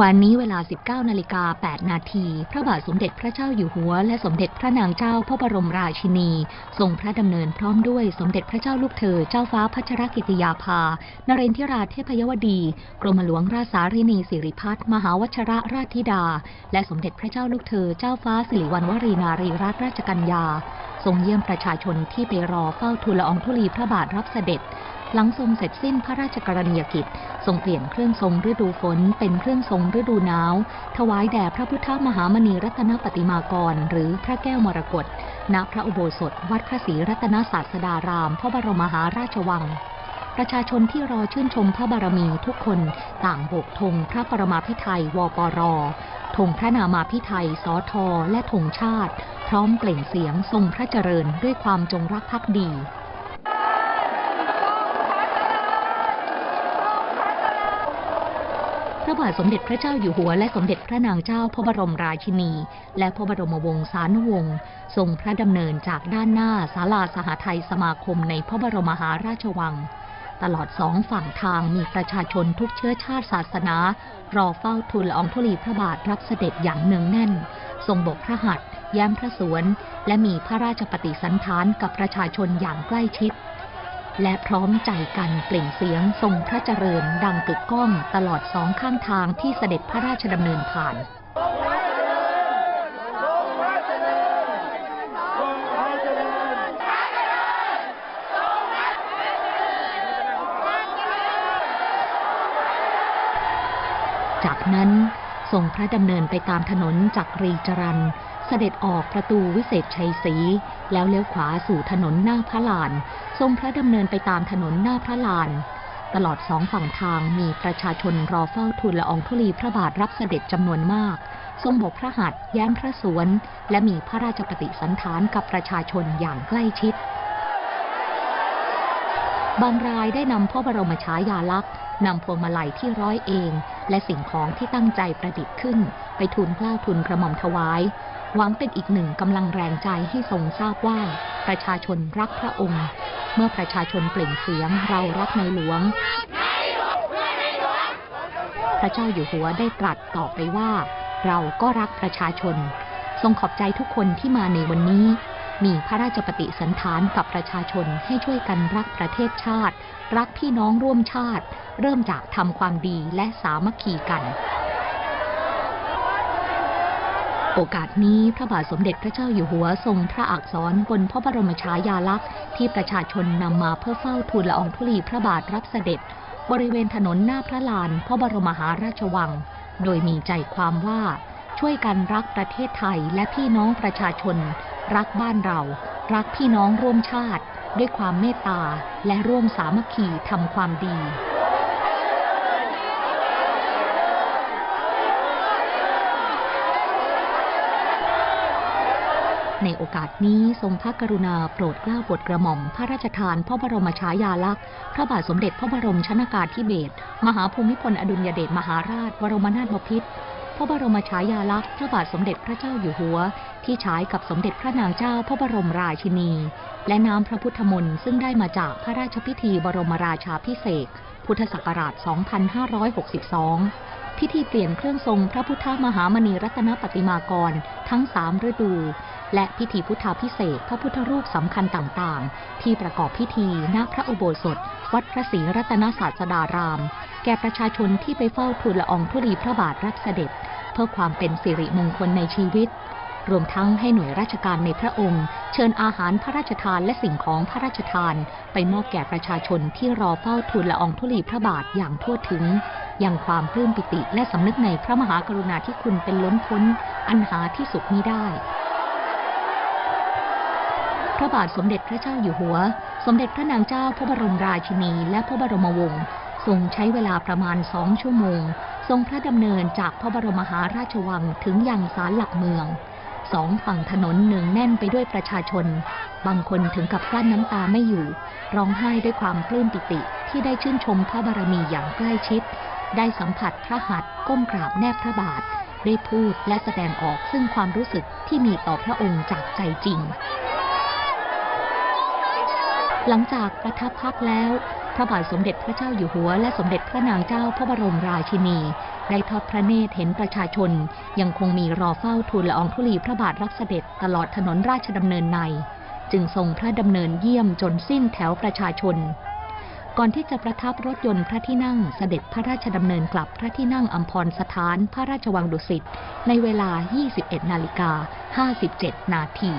วันนี้เวลา 19 นาฬิกา 8 นาที พระบาทสมเด็จพระเจ้าอยู่หัว และสมเด็จพระนางเจ้าพระบรมราชินี ทรงพระดำเนินพร้อมด้วยสมเด็จพระเจ้าลูกเธอ เจ้าฟ้าพัชรกิติยาภา นเรนทิราเทพยวดี กรมหลวงราชสารินีสิริพัฒน์มหาวชระราชธิดา และสมเด็จพระเจ้าลูกเธอ เจ้าฟ้าสิริวัณวรีนารีรัตนราชกัญญา ทรงเยี่ยมประชาชนที่ไปรอเฝ้าทูลละอองธุลีพระบาทรับเสด็จ หลังทรงเสร็จสิ้นพระราชกรณียกิจ ทรงเปลี่ยนเครื่องทรงฤดูฝน เป็นเครื่องทรงฤดูหนาว ถวายแด่พระพุทธมหามณีรัตนปฏิมากร หรือพระแก้วมรกตณพระอุโบสถ วัดพระศรีรัตนศาสดาราม พระบรมมหาราชวังประชาชนที่รอชื่นชมพระบารมีทุกคนต่างโบกธงพระปรมาภิไธยวปรธงพระนามาภิไธยสอทอและธงชาติ พร้อมเปล่งเสียงทรงพระเจริญด้วยความจงรักภักดี พระ บาทสมเด็จพระเจ้าอยู่หัวและสมเด็จพระนางเจ้าพระบรมราชินี และพระบรมวงศานุวงศ์ทรงพระดำเนินจากด้านหน้าศาลาสหไทยสมาคมในพระบรมมหาราชวัง ตลอดสองฝั่งทางมีประชาชนทุกเชื้อชาติศาสนา รอเฝ้าทูลละอองธุลีพระบาทรับเสด็จอย่างเนืองแน่น ทรงบกพระหัตถ์แย้มพระสวน และมีพระราชปฏิสันธานกับประชาชนอย่างใกล้ชิด และพร้อมใจกันเปล่งเสียงทรงพระเจริญดังกึกก้องตลอดสองข้างทางที่เสด็จพระราชดำเนินผ่านจากนั้นทรงพระดำเนินไปตามถนนจักรีจรันเสด็จออกประตูวิเศษชัยศรี แล้วเลี้ยวขวาสู่ถนนหน้าพระลาน ทรงพระดำเนินไปตามถนนหน้าพระลาน ตลอดสองฝั่งทางมีประชาชนรอเฝ้าทูลละอองธุลีพระบาทรับเสด็จจำนวนมาก ทรงบกพระหัตถ์แย้มพระสวน และมีพระราชปฏิสันถานกับประชาชนอย่างใกล้ชิด บางรายได้นำพระบรมฉายาลักษณ์นำพวงมาลัยที่ร้อยเอง และสิ่งของที่ตั้งใจประดิษฐ์ขึ้น ไปทูลเกล้าทูลกระหม่อมถวายหวังเป็นอีกหนึ่งกำลังแรงใจให้ทรงทราบว่า ประชาชนรักพระองค์ เมื่อประชาชนเปล่งเสียงเรารักในหลวง พระเจ้าอยู่หัวได้ตรัสต่อไปว่า เราก็รักประชาชน ทรงขอบใจทุกคนที่มาในวันนี้ มีพระราชปฏิสันธานกับประชาชนให้ช่วยกันรักประเทศชาติ รักพี่น้องร่วมชาติ เริ่มจากทำความดีและสามัคคีกัน โอกาสนี้พระบาทสมเด็จพระเจ้าอยู่หัวทรงพระอักษรบนพระบรมฉายาลักษณ์ที่ประชาชนนำมาเพื่อเฝ้าทูลละอองธุลีพระบาทรับเสด็จ บริเวณถนนหน้าพระลานพระบรมมหาราชวัง โดยมีใจความว่า ช่วยกันรักประเทศไทยและพี่น้องประชาชน รักบ้านเรา รักพี่น้องร่วมชาติ ด้วยความเมตตาและร่วมสามัคคีทำความดีในโอกาสนี้ทรงพระกรุณาโปรดเกล้าโปรดกระหม่อม พระราชทานพระบรมฉายาลักษณ์ พระบาทสมเด็จพระบรมชนากาธิเบศรมหาภูมิพลอดุลยเดชมหาราชบรมนาถบพิตร พระบรมฉายาลักษณ์พระบาทสมเด็จพระเจ้าอยู่หัว ที่ฉายกับสมเด็จพระนางเจ้าพระบรมราชินี และน้ำพระพุทธมนต์ซึ่งได้มาจากพระราชพิธีบรมราชาพิเศษพุทธศักราช 2562 พิธีเปลี่ยนเครื่องทรงพระพุทธมหามณีรัตนปฏิมากร ทั้งสามฤดู และพิธีพุทธาพิเศษพระพุทธรูปสำคัญต่างๆ ที่ประกอบพิธีณพระอุโบสถ วัดพระศรีรัตนศาสดาราม แก่ประชาชนที่ไปเฝ้าทูลละอองธุลีพระบาทรับเสด็จ เพื่อความเป็นสิริมงคลในชีวิต รวมทั้งให้หน่วยราชการในพระองค์ เชิญอาหารพระราชทานและสิ่งของพระราชทาน ไปมอบแก่ประชาชนที่รอเฝ้าทูลละอองธุลีพระบาทอย่างทั่วถึง อยังความปลื้มปิติและสำนึกในพระมหากรุณาธิคุณเป็นล้นพ้น อันหาที่สุดมิได้พระบาทสมเด็จพระเจ้าอยู่หัว สมเด็จพระนางเจ้าพระบรมราชินี และพระบรมวงศ์ทรงใช้เวลาประมาณสองชั่วโมง ทรงพระดำเนินจากพระบรมมหาราชวังถึงยังศาลหลักเมือง สองฝั่งถนนเนืองแน่นไปด้วยประชาชน บางคนถึงกับกลั้นน้ำตาไม่อยู่ ร้องไห้ด้วยความปลื้มปิติที่ได้ชื่นชมพระบารมีอย่างใกล้ชิด ได้สัมผัสพระหัตถ์ก้มกราบแนบพระบาท ได้พูดและแสดงออกซึ่งความรู้สึกที่มีต่อพระองค์จากใจจริงหลังจากประทับพักแล้ว พระบาทสมเด็จพระเจ้าอยู่หัว และสมเด็จพระนางเจ้าพระบรมราชินี ได้ทอดพระเนตรเห็นประชาชน ยังคงมีรอเฝ้าทูลละอองธุลีพระบาทรับเสด็จตลอดถนนราชดำเนินใน จึงทรงพระดำเนินเยี่ยมจนสิ้นแถวประชาชน ก่อนที่จะประทับรถยนต์พระที่นั่งเสด็จพระราชดำเนินกลับพระที่นั่งอัมพรสถานพระราชวังดุสิตในเวลา 21 นาฬิกา 57 นาที